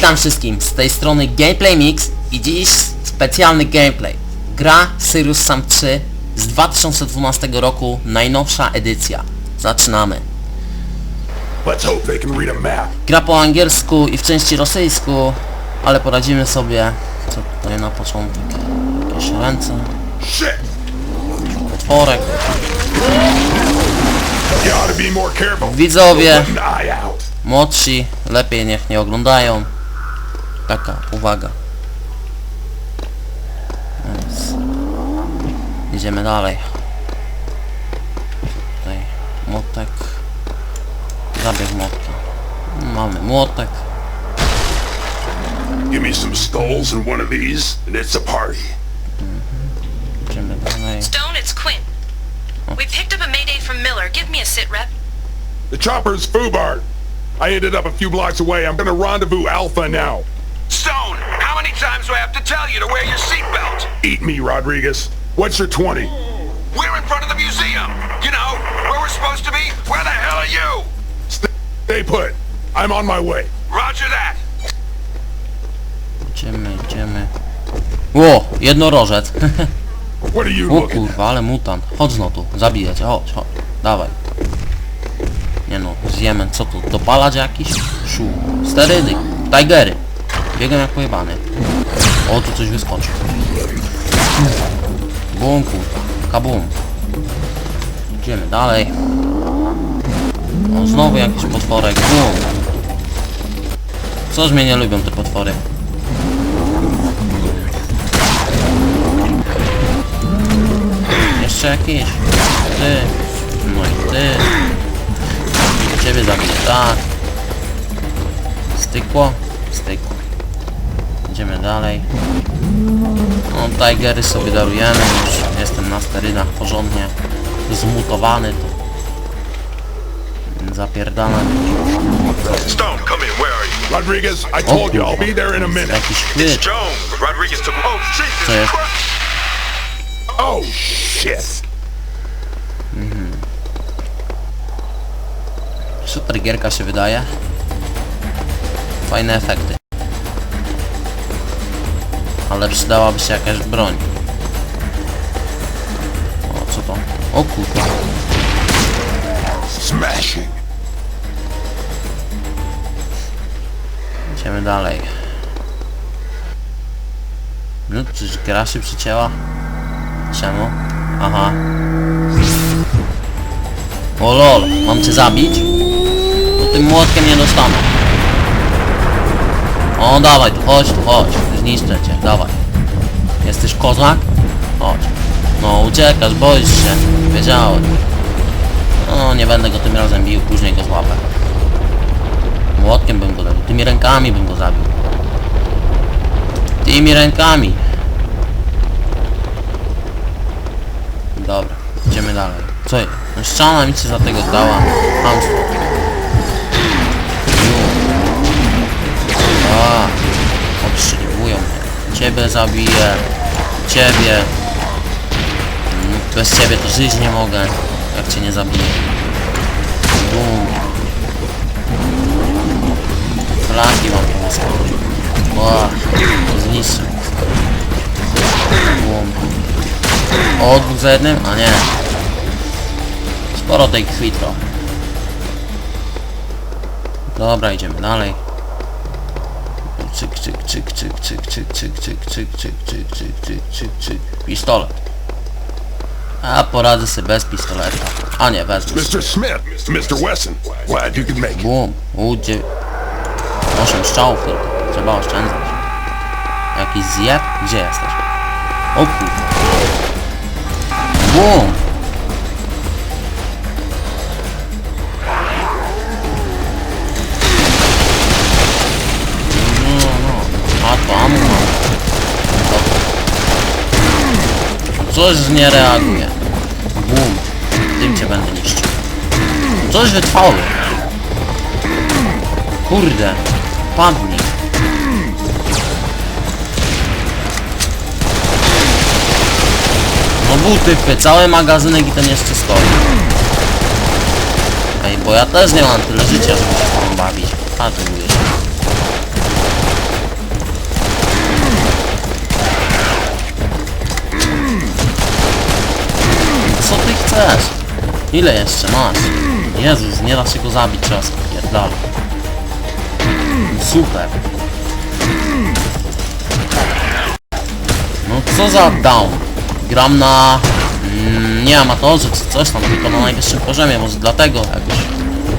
Witam wszystkim, z tej strony Gameplay Mix i dziś specjalny gameplay. Gra Sirius Sam 3 z 2012 roku, najnowsza edycja. Zaczynamy. Gra po angielsku i w części rosyjsku, ale poradzimy sobie. Co tutaj na początek? Jakieś ręce, careful. Widzowie, młodsi, lepiej niech nie oglądają. Taka uwaga. Więc idziemy dalej. Tutaj młotek. Zabieg młotka. Mamy młotek. Give me some skulls and one of these, and it's a party. Mhm. Idziemy dalej. Stone, it's Quinn. We picked up a mayday from Miller. Give me a sit rep. The chopper's Fubart. I ended up a few blocks away. I'm gonna rendezvous Alpha now. Stone, times do I have to tell you to wear your seatbelt? Eat me, Rodriguez. What's your 20? We're in front of the museum. You know, where we're supposed to be. Where the hell are you? Stay put. I'm on my way. Roger that. Idziemy, idziemy. Ło, jednorożec. What are you O looking at? kurwa, ale mutant. Chodź no tu, zabiję cię, chodź, chodź. Dawaj. Nie no, zjemy, co tu, dopalać jakiś? Szu. Sterydy, tigery. Biegam jak pojebany. O, tu coś wyskoczy. Bum, kurwa, kabum. Idziemy dalej. O, znowu jakiś potworek, bum. Coś mnie nie lubią te potwory. Jeszcze jakiś. Ty. No i ty. Ciebie zabiję, tak. Stykło? Stykło. Idziemy dalej. No, Tigery sobie darujemy już. Jestem na sterydach porządnie zmutowany to. Zapierdalam. Stone, come in. Where are you? Rodriguez, I told you I'll be there in a minute. Jakiś chwyt. Rodriguez took. Oh, Jesus Co jest? Christ. Oh, shit. Super gierka się wydaje. Fajne efekty. Ale przydałaby się jakaś broń. O, co to? O kurwa. Smashing. Idziemy dalej. No, czyż gra się przycięła? Czemu? Aha. O lol, mam cię zabić? Bo tym młotkiem nie dostanę. O, dawaj tu, chodź tu, chodź. Zniszczę cię, dawaj. Jesteś kozak? Chodź. No, uciekasz, boisz się. Wiedziałem. No, nie będę go tym razem bił, później go złapę. Młotkiem bym go zabił, tymi rękami bym go zabił. Tymi rękami. Dobra, idziemy dalej. Co? No ściana mi się za tego dała. Hamstwo. A, odstrzeliwują mnie. Ciebie zabiję. Ciebie. Mm, Bez ciebie to żyć nie mogę. Jak cię nie zabiję. Bum. Flaki mam pomysł. O, zniszczę. Bum. O, dwóch za jednym? A nie. Sporo tej krwi trochę. Dobra, idziemy dalej. Czyk, czyk, czyk, czyk, czyk, czyk, czyk, czyk, czyk, czyk, czyk, czyk, czyk, czyk, czyk. Pistolet. A poradzę sobie bez pistoleta. A nie, wezmę. Mr. Smith, Mr. Wesson. Glad you could make it. Bum. Udzie... Osiem strzałów tylko. Trzeba oszczędzać. Jakiś zjeb? Gdzie jesteś? O kurwa. Bum. Coś nie reaguje. Bum. Tym cię będę niszczył. Coś wytrwało. Kurde. Padnij. No buty, cały magazynek i ten jeszcze stoi. Ej, bo ja też nie mam tyle życia, żeby się tobą bawić. A tu. Ile jeszcze masz? Jezus, nie da się go zabić czas. Pierdolę. Super. No co za down? Gram na... Mm, nie amatorze czy coś tam, tylko na najwyższym poziomie, może dlatego jakoś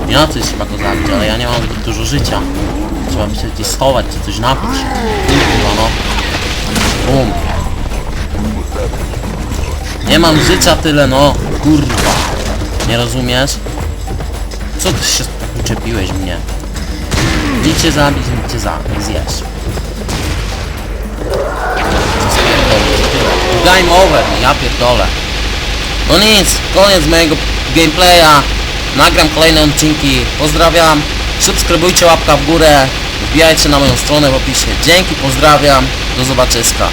inaczej trzeba go zabić, ale ja nie mam dużo życia. Trzeba by się gdzieś schować, czy coś napić. Kurwa no. Bum. Nie mam życia tyle, no. Kurwa. Nie rozumiesz? Co ty się uczepiłeś mnie? Nic cię zabić, nic cię zabić, zjesz. Game over, ja pierdolę. No nic, koniec mojego gameplaya. Nagram kolejne odcinki. Pozdrawiam. Subskrybujcie, łapka w górę. Wbijajcie na moją stronę w opisie. Dzięki, pozdrawiam. Do zobaczyska.